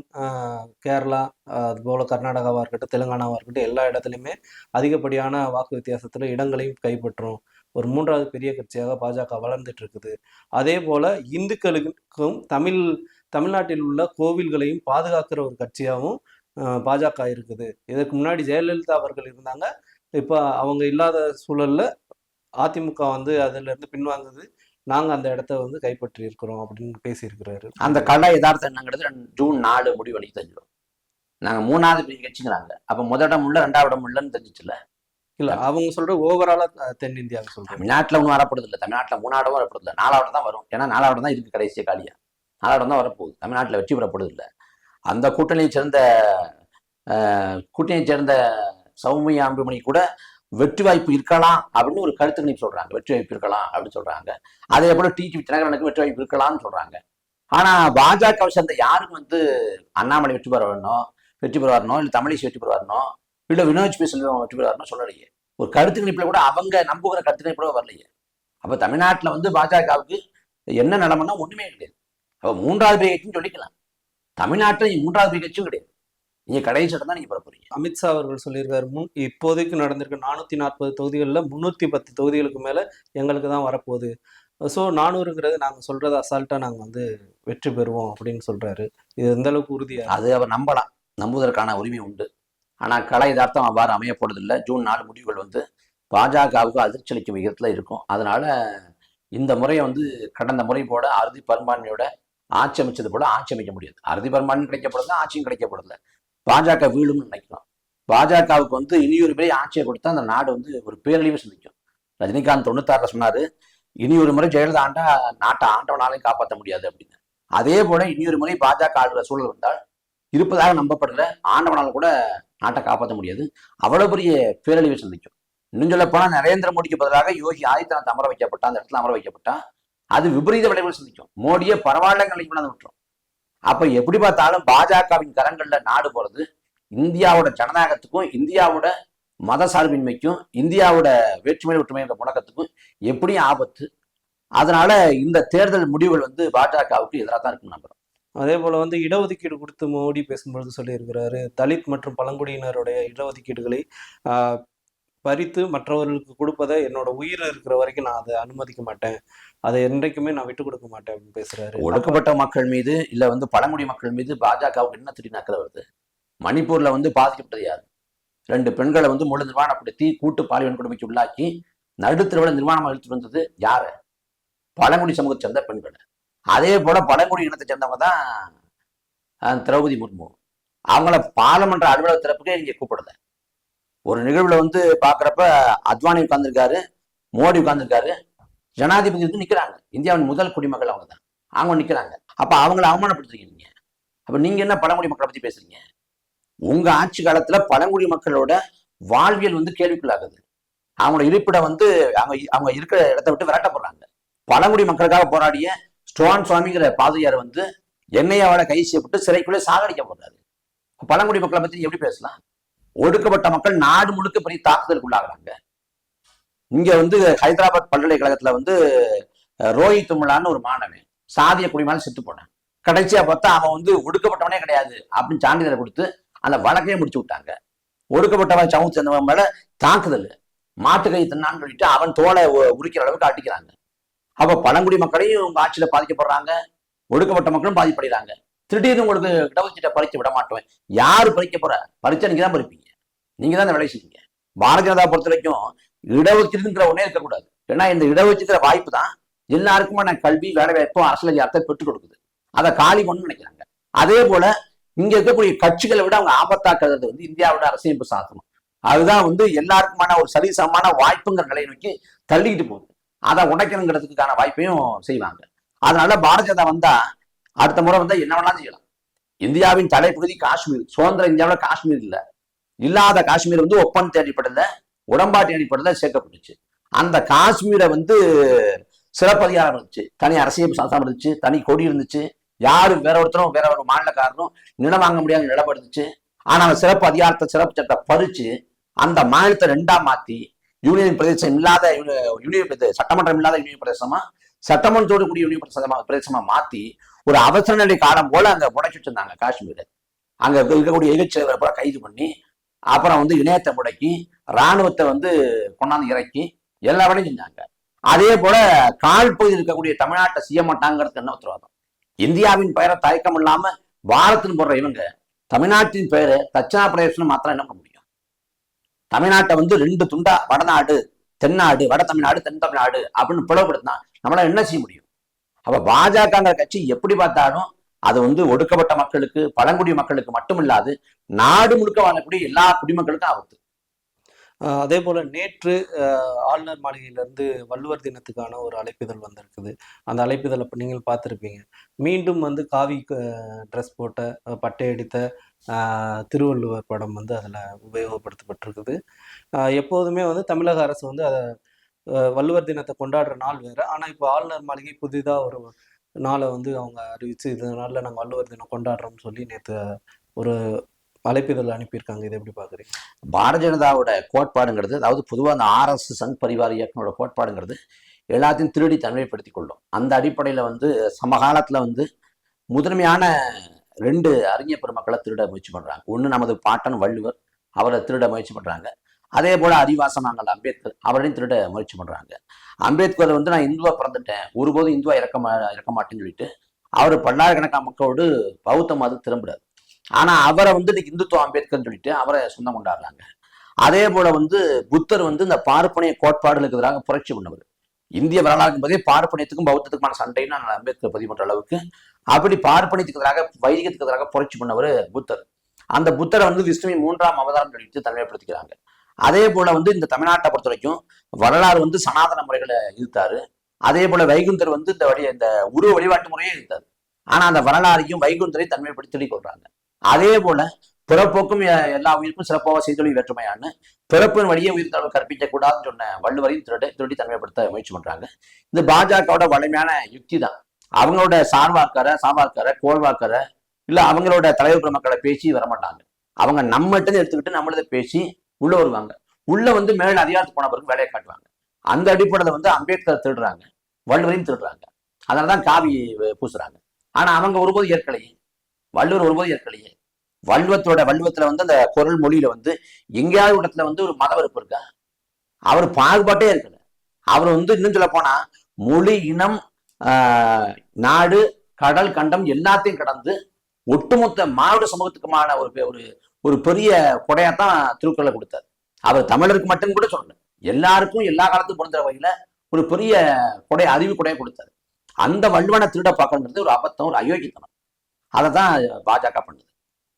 கேரளா அதுபோல் கர்நாடகாவாக இருக்கட்டும் தெலுங்கானாவாக இருக்கட்டும் எல்லா இடத்துலையுமே அதிகப்படியான வாக்கு வித்தியாசத்தில் இடங்களையும் கைப்பற்றும் ஒரு மூன்றாவது பெரிய கட்சியாக பாஜக வளர்ந்துட்டு இருக்குது. அதே போல இந்துக்களுக்கும் தமிழ் தமிழ்நாட்டில் உள்ள கோவில்களையும் பாதுகாக்கிற ஒரு கட்சியாகவும் பாஜக இருக்குது. இதற்கு முன்னாடி ஜெயலலிதா அவர்கள் இருந்தாங்க. இப்போ அவங்க இல்லாத சூழலில் அதிமுக வந்து அதுல இருந்து பின்வாங்குது. நாங்க அந்த இடத்த வந்து கைப்பற்றி இருக்கிறோம் அப்படின்னு பேசியிருக்கிறாரு. அந்த கலை யதார்த்தம் என்னங்கிறது ஜூன் நாலு முடிவு அன்னைக்கு தெரிஞ்சிடும். நாங்க மூணாவது பெரிய கட்சிங்கிறாங்க அப்ப முதல் இடம் உள்ள ரெண்டாவது இடம் இல்லைன்னு தெரிஞ்சிச்சுல இல்ல அவங்க சொல்ற ஓவராலா தென்னிந்தியாவை சொல்றாங்க. தமிழ்நாட்டுல ஒன்றும் வரப்படுது இல்லை தமிழ்நாட்டுல மூணாவதும் வரப்படுது இல்லை நாலாவது தான் வரும். ஏன்னா நாலாவது தான் இருக்கு கடைசிய காலியா. நாலாவது தான் வரப்போகுது. தமிழ்நாட்டுல வெற்றி பெறப்படுது இல்லை அந்த கூட்டணியை சேர்ந்த கூட்டணியை சேர்ந்த சௌமியா அன்புமணி கூட வெற்றி வாய்ப்பு இருக்கலாம் அப்படின்னு ஒரு கருத்து கணிப்பு சொல்றாங்க. வெற்றி வாய்ப்பு இருக்கலாம் அப்படின்னு சொல்றாங்க. அதே போல டிடிவி தினகரனுக்கு வெற்றி வாய்ப்பு இருக்கலாம்னு சொல்றாங்க. ஆனா பாஜக சேர்ந்த யாருக்கு வந்து அண்ணாமலை வெற்றி பெற வரணும்? வெற்றி பெற வரணும்? இல்லை தமிழிசை வெற்றி பெற வரணும்? இல்லை வினோஜ் பி செல்வம் வெற்றி பெற வரணும் சொல்லலையே. ஒரு கருத்து கணிப்புல கூட அவங்க நம்புகிற கருத்து கணிப்புல கூட வரலையே. அப்ப தமிழ்நாட்டுல வந்து பாஜகவுக்கு என்ன நிலைமைன்னா ஒண்ணுமே கிடையாது. அப்ப மூன்றாவது பெரிய கட்சின்னு சொல்லிக்கலாம். தமிழ்நாட்டில் மூன்றாவது பெரிய கட்சியும் கிடையாது. நீங்க கடைசி இடம் தான் நீங்க பெற போறீங்க அமித்ஷா அவர்கள் சொல்லியிருக்காரு முன் இப்போதைக்கு நடந்திருக்க நானூத்தி நாற்பது தொகுதிகளில் முன்னூத்தி பத்து தொகுதிகளுக்கு மேல எங்களுக்கு தான் வரப்போகுது. ஸோ நானூறுங்கிறது நாங்க சொல்றத அசால்ட்டா நாங்க வந்து வெற்றி பெறுவோம் அப்படின்னு சொல்றாரு. இது எந்த அளவுக்கு உறுதியா? அது அவர் நம்பலாம். நம்புவதற்கான உரிமை உண்டு. ஆனா கலை யதார்த்தம் அவ்வாறு அமையப்படுவதில்லை ஜூன் நாலு முடிவுகள் வந்து பாஜகவுக்கு அதிர்ச்சி அளிக்கும் விதத்துல இருக்கும். அதனால இந்த முறையை வந்து கடந்த முறை போட அறுதி பெரும்பான்மையோட ஆட்சி அமைச்சது போல ஆட்சி அமைக்க முடியாது. அறுதி பெரும்பான்மை கிடைக்கப்படுது ஆட்சியும் கிடைக்கப்படுது பாஜக வீழும்னு நினைக்கிறோம் பாஜகவுக்கு வந்து இனியொரு முறை ஆட்சியை கொடுத்தா அந்த நாடு வந்து ஒரு பேரழிவு சந்திக்கும். ரஜினிகாந்த் தொண்ணூத்தாறுல சொன்னாரு இனி ஒரு முறை ஜெயலலிதா ஆண்டா நாட்டை ஆண்டவனாலையும் காப்பாற்ற முடியாது அப்படின்னு. அதே போல இனி ஒரு முறை பாஜக ஆளுகிற சூழல் வந்தால் இருப்பதாக நம்பப்படுற ஆண்டவனால் கூட நாட்டை காப்பாற்ற முடியாது. அவ்வளவு பெரிய பேரழிவை சந்திக்கும். இன்னும் சொல்ல போனா நரேந்திர மோடிக்கு பதிலாக யோகி ஆதித்யநாத் அமர வைக்கப்பட்டா அந்த இடத்துல அமர வைக்கப்பட்டா அது விபரீத விளைவுகள் சந்திக்கும். மோடியை பரவாயில்ல நிலைக்கு விட்டுரும். அப்ப எப்படி பார்த்தாலும் பாஜகவின் கரங்கள்ல நாடு போறது இந்தியாவோட ஜனநாயகத்துக்கும் இந்தியாவோட மத சார்பின்மைக்கும் இந்தியாவோட வேற்றுமை ஒற்றுமை என்ற முழக்கத்துக்கும் எப்படியும் ஆபத்து. அதனால இந்த தேர்தல் முடிவுகள் வந்து பாஜகவுக்கு எதிராக தான் இருக்கும் நம்புறோம். அதே போல வந்து இடஒதுக்கீடு கொடுத்து மோடி பேசும்பொழுது சொல்லியிருக்கிறாரு தலித் மற்றும் பழங்குடியினருடைய இடஒதுக்கீடுகளை பறித்து மற்றவர்களுக்கு கொடுப்பதை என்னோட உயிர் இருக்கிற வரைக்கும் நான் அதை அனுமதிக்க மாட்டேன். அதை என்றைக்குமே நான் விட்டு கொடுக்க மாட்டேன் அப்படின்னு பேசுறாரு. ஒடுக்கப்பட்ட மக்கள் மீது இல்ல வந்து பழங்குடி மக்கள் மீது பாஜகவுக்கு என்ன திடீர்னு அக்கறை வருது? மணிப்பூர்ல வந்து பாதிக்கப்பட்டது யாரு? ரெண்டு பெண்களை வந்து முழு நிர்வாணப்படுத்தி கூட்டு பாலியல் கொடுமைக்கு உள்ளாக்கி நடுத்தரவுல நிர்வாணம் எடுத்துட்டு வந்தது யாரு? பழங்குடி சமூகத்தை சேர்ந்த பெண்கள். அதே போல பழங்குடி இனத்தை சேர்ந்தவங்க தான் திரௌபதி முர்மு. அவங்கள பாராளுமன்ற அலுவலக திறப்புக்கே இங்க கூப்பிடல. ஒரு நிகழ்வுல வந்து பாக்குறப்ப அத்வானி உட்கார்ந்துருக்காரு மோடி உட்கார்ந்துருக்காரு ஜனாதிபதி வந்து நிக்கிறாங்க. இந்தியாவின் முதல் குடிமக்கள் அவங்க தான் அவங்க நிக்கிறாங்க. அப்ப அவங்கள அவமானப்படுத்துறீங்க அப்ப நீங்க என்ன பழங்குடி மக்களை பத்தி பேசுறீங்க? உங்க ஆட்சி காலத்துல பழங்குடி மக்களோட வாழ்வியல் வந்து கேள்விக்குள்ளாகுது. அவங்களோட இருப்பிடம் வந்து அவங்க அவங்க இருக்கிற இடத்த விட்டு விரட்டப்படுறாங்க பழங்குடி மக்களுக்காக போராடிய ஸ்டோன் சுவாமிங்கிற பாதையார் வந்து எண்ணெயாவோட கை செய்யப்பட்டு சிறைக்குள்ளே சாகடிக்க போடுறாரு பழங்குடி மக்களை பத்தி எப்படி பேசலாம்? ஒடுக்கப்பட்ட மக்கள் நாடு முழுக்க பெரிய தாக்குதலுக்கு உள்ளாகுறாங்க. இங்க வந்து ஹைதராபாத் பல்கலைக்கழகத்துல வந்து ரோஹித் தும்லான்னு ஒரு மாணவன் சாதிய குடிமால செத்து போனான். கடைசியா பார்த்தா அவன் வந்து ஒடுக்கப்பட்டவனே கிடையாது அப்படின்னு சான்றிதழ் கொடுத்து அந்த வழக்கையே முடிச்சு விட்டாங்க. ஒடுக்கப்பட்டவன் சமூக சேர்ந்தவன் மேல தாக்குதல். மாட்டுக்கை தின்னான்னு சொல்லிட்டு அவன் தோலை உரிக்கிற அளவுக்கு அடிக்கிறாங்க. அப்ப பழங்குடி மக்களையும் உங்க ஆட்சியில பாதிக்கப்படுறாங்க ஒடுக்கப்பட்ட மக்களும் பாதிப்படைகிறாங்க. திடீர்னு உங்களுக்கு இடஒதுக்கீட்டை பறிக்க விட மாட்டேன் யாரு பறிக்க போற? பறிச்சா நீங்க தான் பறிப்பீங்க நீங்க தான் இந்த வேலை செய்வீங்க. பாரதிய ஜனதா பொறுத்த வரைக்கும் இடஒதுக்கீடுங்கிற ஒன்னே இருக்கக்கூடாது ஏன்னா இந்த இடஒதுக்கீடுற வாய்ப்பு தான் எல்லாருக்குமான கல்வி வேலை வாய்ப்பும் அரசியல் அர்த்தம் பெற்றுக் கொடுக்குது. அதை காலி பண்ணு நினைக்கிறாங்க. அதே போல இங்க இருக்கக்கூடிய கட்சிகளை விட அவங்க ஆபத்தாக்குறது வந்து இந்தியாவோட அரசியல் சாசனம். அதுதான் வந்து எல்லாருக்குமான ஒரு சரிசமமான வாய்ப்புங்கிற நிலையை நோக்கி தள்ளிக்கிட்டு போகுது. அதை உடைக்கணுங்கிறதுக்கான வாய்ப்பையும் செய்வாங்க. அதனால பாரதிய ஜனதா வந்தா அடுத்த முறை வந்தால் என்ன வேணாலும் செய்யலாம்? இந்தியாவின் தலைப்பகுதி காஷ்மீர். சுதந்திர இந்தியாவில் காஷ்மீர் இல்ல. இல்லாத காஷ்மீர் வந்து ஒப்பந்த அடிப்படையில் உடம்பாட்டு அடிப்படையில் சேர்க்கப்பட்டுச்சு. அந்த காஷ்மீரை வந்து சிறப்பதிகாரம் இருந்துச்சு. தனி அரசியல் சாசனம் இருந்துச்சு. தனி கொடி இருந்துச்சு. யாரும் வேற ஒருத்தரும் வேற ஒரு மாநிலக்காரனும் நிலம் வாங்க முடியாத நிலப்படுத்துச்சு ஆனால் ஆனா அந்த சிறப்பு அதிகாரத்தை சிறப்பு சட்டத்தை பறிச்சு அந்த மாநிலத்தை ரெண்டா மாத்தி யூனியன் பிரதேசம் இல்லாத யூனியன் சட்டமன்றம் இல்லாத யூனியன் பிரதேசமா சட்டமன்றத்தோடு கூடிய யூனியன் பிரதேசமா பிரதேசமா மாத்தி ஒரு அவசர நிலை காலம் போல அங்க முடக்கி வச்சிருந்தாங்க காஷ்மீரை. அங்க இருக்கக்கூடிய எதிர்ச்சியவரை பூரா கைது பண்ணி அப்புறம் வந்து இணையத்தை முடக்கி ராணுவத்தை வந்து கொண்டாந்து இறக்கி எல்லா வேலையும் செஞ்சாங்க. அதே போல கால் பகுதியில் இருக்கக்கூடிய தமிழ்நாட்டை செய்ய மாட்டாங்கிறதுக்கு என்ன உத்தரவாதம்? இந்தியாவின் பெயரை தயக்கம் இல்லாம பாரத்னு போடுற இவங்க தமிழ்நாட்டின் பெயரை தட்சிணா பிரதேசம் மாத்திரம் என்ன பண்ண முடியும்? தமிழ்நாட்டை வந்து ரெண்டு துண்டா வடநாடு தென்னாடு வட தமிழ்நாடு தென் தமிழ்நாடு அப்படின்னு பிளவுபடுத்தினா நம்மளால என்ன செய்ய முடியும்? அப்ப பாஜகங்கிற கட்சி எப்படி பார்த்தாலும் அது வந்து ஒடுக்கப்பட்ட மக்களுக்கு பழங்குடி மக்களுக்கு மட்டும் இல்லாது நாடு முழுக்க வாழக்கூடிய எல்லா குடிமக்களுக்கும் ஆபத்து. அதே போல நேற்று ஆளுநர் மாளிகையிலிருந்து வள்ளுவர் தினத்துக்கான ஒரு அழைப்பிதழ் வந்திருக்குது. அந்த அழைப்பிதழை அப்போ நீங்கள் பார்த்துருப்பீங்க. மீண்டும் வந்து காவி ட்ரெஸ் போட்ட பட்டை அடித்த திருவள்ளுவர் படம் வந்து அதில் உபயோகப்படுத்தப்பட்டிருக்குது. எப்போதுமே வந்து தமிழக அரசு வந்து அதை வள்ளுவர் தினத்தை கொண்டாடுற நாள் வேறு. ஆனால் இப்போ ஆளுநர் மாளிகை புதிதாக ஒரு நாளை வந்து அவங்க அறிவித்து இதனால நாங்கள் வள்ளுவர் தினம் கொண்டாடுறோம்னு சொல்லி நேற்று ஒரு அழைப்பிதழ் அனுப்பியிருக்காங்க. இதை எப்படி பார்க்குறீங்க? பாரதிய ஜனதாவோட கோட்பாடுங்கிறது அதாவது பொதுவாக அந்த ஆர்எஸ் சங் பரிவார இயக்கனோட கோட்பாடுங்கிறது எல்லாத்தையும் திருடி தன்மைப்படுத்தி கொள்ளும். அந்த அடிப்படையில் வந்து சமகாலத்தில் வந்து முதன்மையான ரெண்டு அறிஞர் பெருமக்களை திருட முயற்சி பண்ணுறாங்க ஒன்று நமது பாட்டன் வள்ளுவர் அவரை திருட முயற்சி பண்ணுறாங்க அதே போல அறிவாசனாங்கள் அம்பேத்கர் அவரையும் திருட முயற்சி பண்ணுறாங்க அம்பேத்கர் வந்து நான் இந்துவா பிறந்துட்டேன். ஒருபோதும் இந்துவா இறக்க மா இறக்க மாட்டேன்னு சொல்லிட்டு அவர் பல்லாயிரக்கணக்கான மக்களோடு பௌத்த மதம் திரும்புறாரு. ஆனா அவரை வந்து இன்னைக்கு இந்துத்துவ அம்பேத்கர்னு சொல்லிட்டு அவரை சொந்தம் கொண்டாடுறாங்க. அதே போல வந்து புத்தர் வந்து இந்த பார்ப்பனைய கோட்பாடுகளுக்கு எதிராக புரட்சி பண்ணவர். இந்திய வரலாறு என்பதே பார்ப்பனியத்துக்கும் பௌத்தத்துக்குமான சண்டைன்னு நான் அம்பேத்கர் பதிவு பண்ற அளவுக்கு அப்படி பார்ப்பனியத்துக்கு எதிராக வைதிகத்துக்கு எதிராக புரட்சி பண்ணவர் புத்தர். அந்த புத்தரை வந்து விஷ்ணுவின் மூன்றாம் அவதாரம் சொல்லிட்டு தனிமைப்படுத்திக்கிறாங்க. அதே போல வந்து இந்த தமிழ்நாட்டை பொறுத்த வரைக்கும் வரலாறு வந்து சனாதன முறைகளை எதிர்த்தாரு அதே போல வைகுந்தர் வந்து இந்த வழி இந்த உருவ வழிபாட்டு முறையே இருக்காது ஆனா அந்த வரலாறையும் வைகுந்தரை தன்மைப்படுத்தி சொல்லி கொள்றாங்க. அதே போல பிறப்போக்கும் எல்லா உயிருக்கும் சிறப்பாக செய்தொழில் வேற்றுமையான பிறப்பின் வழியே உயிர் தளவு கற்பிக்க கூடாதுன்னு சொன்ன வள்ளுவரையும் திருடி திருடி தன்மைப்படுத்த முயற்சி பண்றாங்க. இந்த பாஜகவோட வலிமையான யுக்தி தான். அவங்களோட சார்வாக்கரை சாம்பார்க்கரை கோல்வாக்கரை இல்ல அவங்களோட தலைவர் பெருமக்களை பேசி வரமாட்டாங்க. அவங்க நம்மகிட்ட எடுத்துக்கிட்டு நம்மளத பேசி உள்ள வருவாங்க. உள்ள வந்து மேல அதிகாரத்து போன பிறகு வேலையை காட்டுவாங்க. அந்த அடிப்படையில வந்து அம்பேத்கர் திருடுறாங்க. வள்ளுவரையும் திருடுறாங்க. அதனாலதான் காவி பூசுறாங்க. ஆனா அவங்க ஒருபோது ஏற்கலையே. வள்ளுவர் ஒருபோது ஏற்கலையே. வள்ளுவத்தோட வள்ளுவத்துல வந்து அந்த குரல் மொழியில வந்து எங்கேயாவது இடத்துல வந்து ஒரு மத வெறுப்பு இருக்கா? அவர் பாகுபாட்டே இருக்கல. அவர் வந்து இன்னும் சொல்ல போனா மொழி இனம் ஆஹ், நாடு கடல் கண்டம் எல்லாத்தையும் கடந்து ஒட்டுமொத்த மாவட்ட சமூகத்துக்குமான ஒரு ஒரு ஒரு பெரிய கொடையாத்தான் திருக்குறளை கொடுத்தார். அவர் தமிழருக்கு மட்டும் கூட சொல்லல. எல்லாருக்கும் எல்லா காலத்துக்கும் பொருந்துற வகையில ஒரு பெரிய கொடை அறிவு கொடையை கொடுத்தாரு. அந்த வள்ளுவனை திருட பார்க்கணுங்கிறது ஒரு அபத்தம் ஒரு அயோக்கியத்தனம். அதை தான் பாஜக பண்ணுது.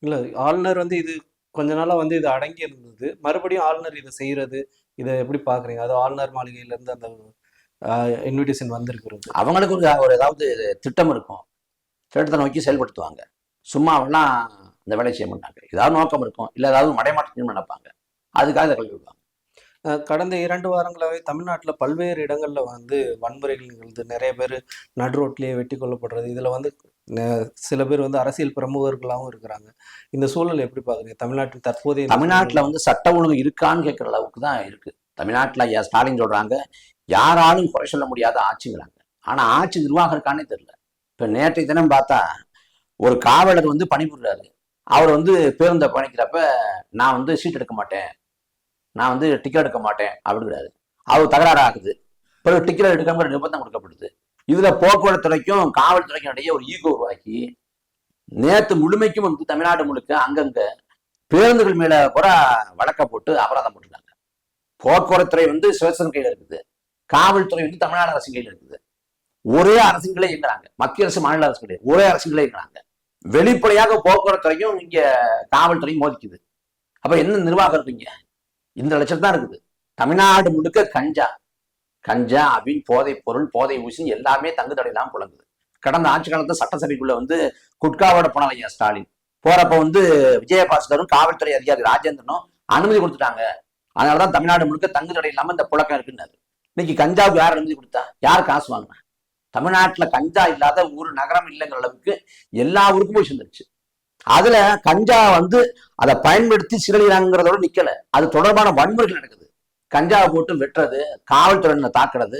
இல்ல ஆளுநர் வந்து இது கொஞ்ச நாளா வந்து இது அடங்கி இருந்தது. மறுபடியும் ஆளுநர் இதை செய்யறது இதை எப்படி பாக்குறீங்க அது ஆளுநர் மாளிகையில இருந்து அந்த இன்விடேஷன் வந்திருக்கிறது. அவங்களுக்கு ஒரு ஒரு ஏதாவது திட்டம் இருக்கும். திட்டத்தை நோக்கி செயல்படுத்துவாங்க. சும்மாவெல்லாம் இந்த வேலையை செய்ய மாட்டாங்க. ஏதாவது நோக்கம் இருக்கும். இல்லை ஏதாவது மடைமாற்றம் நினைப்பாங்க அதுக்காக இதை கல்வி விடுவாங்க கடந்த இரண்டு வாரங்களாவே தமிழ்நாட்டுல பல்வேறு இடங்கள்ல வந்து வன்முறைகள் நிகழ்ந்து நிறைய பேர் நடு ரோட்லயே வெட்டி கொல்லப்படுறது. இதுல வந்து சில பேர் வந்து அரசியல் பிரமுகர்களாகவும் இருக்கிறாங்க. இந்த சூழல் எப்படி பாக்குறீங்க தமிழ்நாட்டின் தற்போதைய தமிழ்நாட்டுல வந்து சட்ட ஒழுங்கு இருக்கான்னு கேட்குற அளவுக்கு தான் இருக்கு. தமிழ்நாட்டுல ஐயா ஸ்டாலின் சொல்றாங்க யாராலும் குறை சொல்ல முடியாத ஆட்சிங்கிறாங்க ஆனா ஆட்சி நிர்வாகம் இருக்கானே தெரியல. இப்ப நேற்றைய தினம் பார்த்தா ஒரு காவலர் வந்து பணிபுரிறாரு. அவர் வந்து பேருந்தை பயணிக்கிறப்ப நான் வந்து சீட் எடுக்க மாட்டேன். நான் வந்து டிக்கெட் எடுக்க மாட்டேன். அப்படிங்கிறாரு அவர் தகராறு ஆகுது. பிறகு டிக்கெட் எடுக்காம நிபந்தனை கொடுக்கப்படுது. இதுல போக்குவரத்து துறைக்கும் காவல்துறைக்கும் இடையே ஒரு ஈகோ உருவாக்கி நேத்து முழுமைக்கும் வந்து தமிழ்நாடு முழுக்க அங்கங்க பேருந்துகள் மேல கூட வழக்க போட்டு அபராதம் போட்டுருக்காங்க. போக்குவரத்துறை வந்து சிவசன் கையில் இருக்குது. காவல்துறை வந்து தமிழ்நாடு அரசு கையில் இருக்குது. ஒரே அரசுகளே இயங்குறாங்க. மத்திய அரசு மாநில அரசு கிடையாது ஒரே அரசுகளே இயங்குறாங்க. வெளிப்படையாக போக்குவரத்துறையும் இங்க காவல்துறையும் மோதிக்குது. அப்ப என்ன நிர்வாகம் இருக்குங்க? இந்த லட்சம் தான் இருக்குது. தமிழ்நாடு முழுக்க கஞ்சா. கஞ்சா அபின் போதை பொருள் போதை ஊசி எல்லாமே தங்கு தடையெல்லாம் புழங்குது. கடந்த ஆட்சி காலத்துல சட்டசபைக்குள்ள வந்து குட்காவோட போனாங்க ஐயா ஸ்டாலின். போறப்ப வந்து விஜயபாஸ்கரும் காவல்துறை அதிகாரி ராஜேந்திரனும் அனுமதி கொடுத்துட்டாங்க. அதனாலதான் தமிழ்நாடு முழுக்க தங்கு தடை இல்லாம இந்த புழக்கம் இருக்குன்னாரு. இன்னைக்கு கஞ்சாவுக்கு யார் அனுமதி கொடுத்தா? யார் காசு வாங்கினா? தமிழ்நாட்டுல கஞ்சா இல்லாத ஒரு நகரம் இல்லைங்கிற அளவுக்கு எல்லா ஊருக்கும் போய் சேர்ந்துருச்சு. அதுல கஞ்சா வந்து அதை பயன்படுத்தி சிறலிறாங்கிறதோட நிக்கல. அது தொடர்பான வன்முறைகள் நடக்குது. கஞ்சாவை போட்டு வெட்டுறது காவல்துறையின தாக்குறது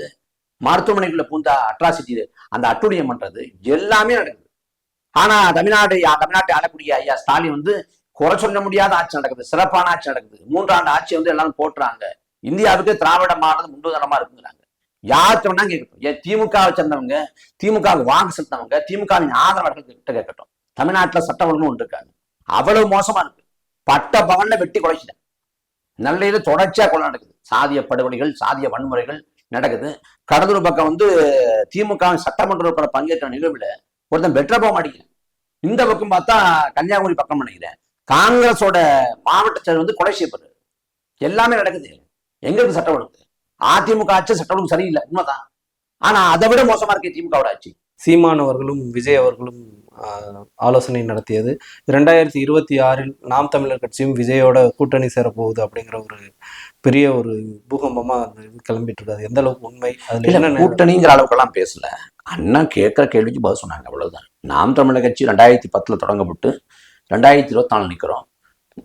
மருத்துவமனைக்குள்ள பூந்தா அட்ராசிட்டி அந்த அட்டுழியம் பண்றது எல்லாமே நடக்குது. ஆனா தமிழ்நாடு தமிழ்நாட்டை ஆளக்கூடிய ஐயா ஸ்டாலின் வந்து குறை சொல்ல முடியாத ஆட்சி நடக்குது. சிறப்பான ஆட்சி நடக்குது. மூன்றாண்டு ஆட்சி வந்து எல்லாரும் போட்டுறாங்க. இந்தியாவுக்கு திராவிட மாடல் முன்னுதாரணமா இருக்குங்கிறாங்க. யாருக்கு வேணா கேட்கட்டும். ஏன் திமுகவை சேர்ந்தவங்க திமுக வாக்கு செலுத்தவங்க திமுகவின் ஆதரவாளர்கள் கிட்ட கேட்கட்டும். தமிழ்நாட்டுல சட்ட ஒழுங்கு ஒன்று இருக்காங்க அவ்வளவு மோசமா இருக்கு. பட்ட பவன்ல வெட்டி குறைச்சிட்டேன் நல்ல இது தொடர்ச்சியா கொலை நடக்குது. சாதிய படுகொலைகள் சாதிய வன்முறைகள் நடக்குது. கடலூர் பக்கம் வந்து திமுக சட்டமன்ற உட்பட பங்கேற்ற நிகழ்வுல ஒருத்தன் வெற்ற போக மாட்டேங்கிறேன் இந்த பக்கம் பார்த்தா கன்னியாகுமரி பக்கம் நினைக்கிறேன். காங்கிரஸோட மாவட்ட செயலர் வந்து கொலை செய்யப்படுறது எல்லாமே நடக்குது. எங்களுக்கு சட்டம் ஒழுங்கு. அதிமுக ஆட்சி சட்ட ஒழுங்கு சரியில்லை. உண்மைதான். ஆனா அதை விட மோசமா இருக்கு திமுகவோட ஆட்சி. சீமான் அவர்களும் விஜய் அவர்களும் ஆலோசனை நடத்தியது. ரெண்டாயிரத்தி இருபத்தி ஆறில் நாம் தமிழர் கட்சியும் விஜயோட கூட்டணி சேரப்போகுது அப்படிங்கிற ஒரு பெரிய ஒரு பூகம்பமா கிளம்பிட்டு இருக்காது. எந்த அளவுக்கு உண்மை? அதுல கூட்டணிங்கிற அளவுக்கெல்லாம் பேசல. அண்ணா கேட்கிற கேள்விக்கு பதில் சொன்னாங்க அவ்வளவுதான். நாம் தமிழர் கட்சி ரெண்டாயிரத்தி பத்துல தொடங்கப்பட்டு ரெண்டாயிரத்தி இருபத்தி நாலு நிக்கிறோம்.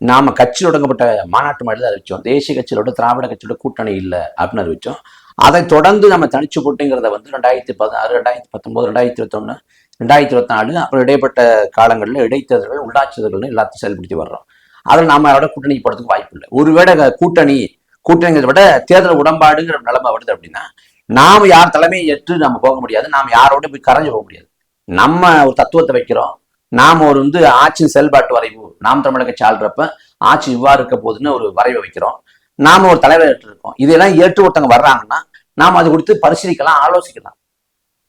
நாம கட்சி தொடங்கப்பட்ட மாநாட்டு மாதிரி தான் அறிவிச்சோம் தேசிய கட்சியோட திராவிட கட்சியோட கூட்டணி இல்லை அப்படின்னு அறிவிச்சோம் அதை தொடர்ந்து நம்ம தனிச்சு போட்டுங்கிறத வந்து ரெண்டாயிரத்தி பதினாறு ரெண்டாயிரத்தி பத்தொன்பது ரெண்டாயிரத்தி இருபத்தொன்னு ரெண்டாயிரத்தி இருபத்தி நாலு அப்புறம் இடைப்பட்ட காலங்களில் இடைத்தேர்தல்கள் உள்ளாட்சி தேர்தல்கள் எல்லாத்தையும் செயல்படுத்தி வர்றோம். அதில் நாம் அவரோட கூட்டணி போடுறதுக்கு வாய்ப்பு இல்லை. ஒருவேளை கூட்டணி கூட்டணிங்கிறத விட தேர்தல் உடன்பாடுங்கிற நிலைமை வருது அப்படின்னா நாம யார் தலைமையை ஏற்று நம்ம போக முடியாது. நாம் யாரோட போய் கரைஞ்சு போக முடியாது. நம்ம ஒரு தத்துவத்தை வைக்கிறோம். நாம ஒரு வந்து ஆட்சியின் செயல்பாட்டு வரைவு நாம் தமிழக கட்சி ஆள்றப்ப ஆட்சி இவ்வாறு இருக்க போகுதுன்னு ஒரு வரைவை வைக்கிறோம். நாம ஒரு தலைவர் இருக்கோம். இதெல்லாம் ஏற்று ஒருத்தவங்க வர்றாங்கன்னா நாம் அது குறித்து பரிசீலிக்கலாம் ஆலோசிக்கலாம்.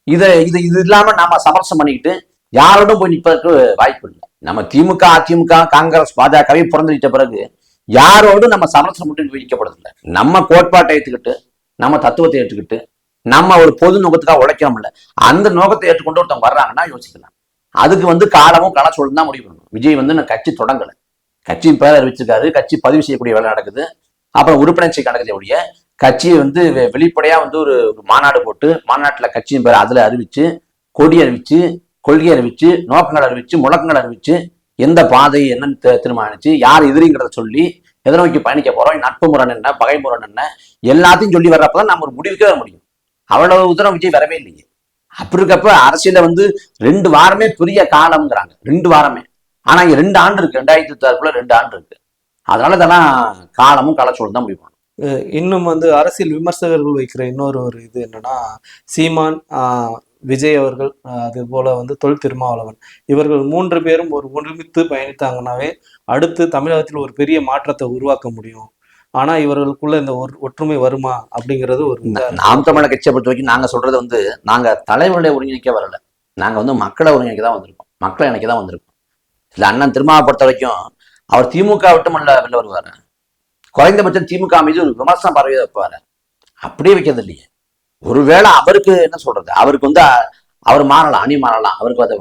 இதை இது இது இல்லாம நாம சமரசம் பண்ணிக்கிட்டு யாரோடும் போய் நிற்பதற்கு வாய்ப்பு இல்லை. நம்ம திமுக அதிமுக காங்கிரஸ் பாஜகவை பிறந்துவிட்ட பிறகு யாரோடும் நம்ம சமரசம் மட்டும் வைக்கப்படுறதில்லை நம்ம கோட்பாட்டை ஏற்றுக்கிட்டு நம்ம தத்துவத்தை ஏற்றுக்கிட்டு நம்ம ஒரு பொது நோக்கத்துக்காக உழைக்கிறோம்ல அந்த நோக்கத்தை ஏற்றுக்கொண்டு ஒருத்தவங்க வர்றாங்கன்னா யோசிக்கலாம். அதுக்கு வந்து காலமும் கள சொல்லு தான் முடிவு பண்ணணும். விஜய் வந்து நான் கட்சி தொடங்கலை. கட்சி பேர் அறிவிச்சிருக்காரு. கட்சி பதிவு செய்யக்கூடிய வேலை நடக்குது. அப்புறம் உறுப்பினர் சேர்க்கை நடக்குது ஒழிய கட்சியை வந்து வெ- வெளிப்படையா வந்து ஒரு மாநாடு போட்டு மாநாட்டில் கட்சியின் பேர் அதுல அறிவிச்சு கொடி அறிவிச்சு கொள்கை அறிவிச்சு நோக்கங்கள் அறிவிச்சு முழக்கங்கள் அறிவிச்சு எந்த பாதை என்னன்னு தீர்மானிச்சு யார் எதிரிங்கிறத சொல்லி எதை நோக்கி பயணிக்க போறோம் நட்பு முரண் என்ன பகை முரண் என்ன எல்லாத்தையும் சொல்லி வர்றப்பதான் நம்ம ஒரு முடிவுக்கே வர முடியும். அவ்வளவு தூரம் விஜய் வரவே இல்லையே. அப்படி இருக்கப்ப அரசியல வந்து ரெண்டு வாரமே பெரிய காலம்ங்கிறாங்க. ரெண்டு வாரமே. ஆனா இங்க ரெண்டு ஆண்டு இருக்கு. ரெண்டாயிரத்தி இருபத்தாறுக்குள்ள ரெண்டு ஆண்டு இருக்கு. அதனால இதெல்லாம் காலமும் களச்சோடு தான் முடிவு இன்னும் வந்து அரசியல் விமர்சகர்கள் வைக்கிற இன்னொரு ஒரு இது என்னன்னா சீமான் விஜய் அவர்கள் அது போல வந்து தொல் திருமாவளவன். இவர்கள் மூன்று பேரும் ஒரு ஒருமித்து பயணித்தாங்கன்னாவே அடுத்து தமிழகத்தில் ஒரு பெரிய மாற்றத்தை உருவாக்க முடியும். ஆனா இவர்களுக்குள்ள இந்த ஒரு ஒற்றுமை வருமா அப்படிங்கிறது ஒரு. நாம் தமிழர் கட்சியை பொறுத்த வரைக்கும் நாங்க சொல்றது வந்து நாங்க தலைவர்களை ஒருங்கிணைக்க வரல. நாங்க வந்து மக்களை ஒருங்கிணைக்க தான் வந்திருக்கோம். மக்களை இணைக்க தான் வந்திருக்கோம். இல்ல அண்ணன் திருமாவை பொறுத்த வரைக்கும் அவர் திமுக மட்டுமல்ல வெளில வருவாரு. குறைந்தபட்சம் திமுக மீது ஒரு விமர்சன பார்வையை வைப்பாரு. அப்படியே வைக்கிறது இல்லையே. ஒருவேளை அவருக்கு என்ன சொல்றது? அவருக்கு வந்து அவர் மாறலாம் அணி மாறலாம். அவருக்கு அது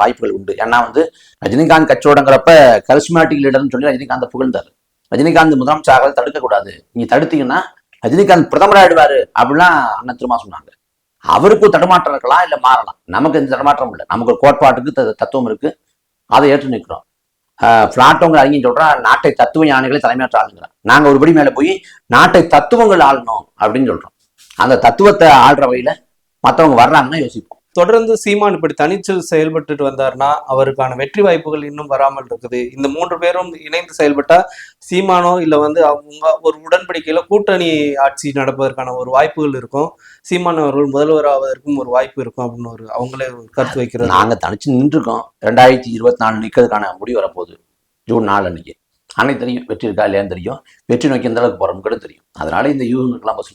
வாய்ப்புகள் உண்டு. ஏன்னா வந்து ரஜினிகாந்த் கட்சியோடங்கிறப்ப கரிஸ்மாட்டிக் லீடர்னு சொல்லி ரஜினிகாந்த் புகழ்ந்தார். ரஜினிகாந்த் முதலமைச்சராக தடுக்கக்கூடாது. நீங்க தடுத்தீங்கன்னா ரஜினிகாந்த் பிரதமர் ஆயிடுவாரு அப்படிலாம் அண்ணன் திருமா சொன்னாங்க. அவருக்கும் தடுமாற்றம் இருக்கலாம் இல்ல மாறலாம். நமக்கு எந்த தடுமாற்றம் இல்லை. நமக்கு ஒரு கோட்பாட்டுக்கு த- தத்துவம் இருக்கு. அதை ஏற்று நிற்கிறோம். பிளாட்டோங்கிற அறிஞர் சொல்றா நாட்டை தத்துவ யானைகளை தலைமையாற்ற ஆளுங்கிறான். நாங்க ஒருபடி மேல போய் நாட்டை தத்துவங்கள் ஆளணும் அப்படின்னு சொல்றோம். அந்த தத்துவத்தை ஆள்ற வகையில மத்தவங்க வர்றாங்கன்னா யோசிப்போம். தொடர்ந்து சீமான் இப்படி தனிச்சு செயல்பட்டுட்டு வந்தாருன்னா அவருக்கான வெற்றி வாய்ப்புகள் இன்னும் வராமல் இருக்குது. இந்த மூன்று பேரும் இணைந்து செயல்பட்டா சீமானோ இல்ல வந்து அவங்க ஒரு உடன்படிக்கையில கூட்டணி ஆட்சி நடப்பதற்கான ஒரு வாய்ப்புகள் இருக்கும். சீமான் அவர்கள் முதல்வர் ஆவதற்கும் ஒரு வாய்ப்பு இருக்கும் அப்படின்னு ஒரு அவங்களே ஒரு கருத்து வைக்கிறது நாங்க தனிச்சு நின்றுருக்கோம். ரெண்டாயிரத்தி இருபத்தி நாலு நிற்கிறதுக்கான முடிவு வரப்போகுது. ஜூன் நாலு அன்னைக்கு. அன்னைக்கு தெரியும். வெற்றி இருக்கா இல்லையான்னு தெரியும். வெற்றி நோக்கி எந்த அளவுக்கு போறோம்னு கூட தெரியும். அதனால இந்த யூகங்களுக்கெல்லாம் பஸ்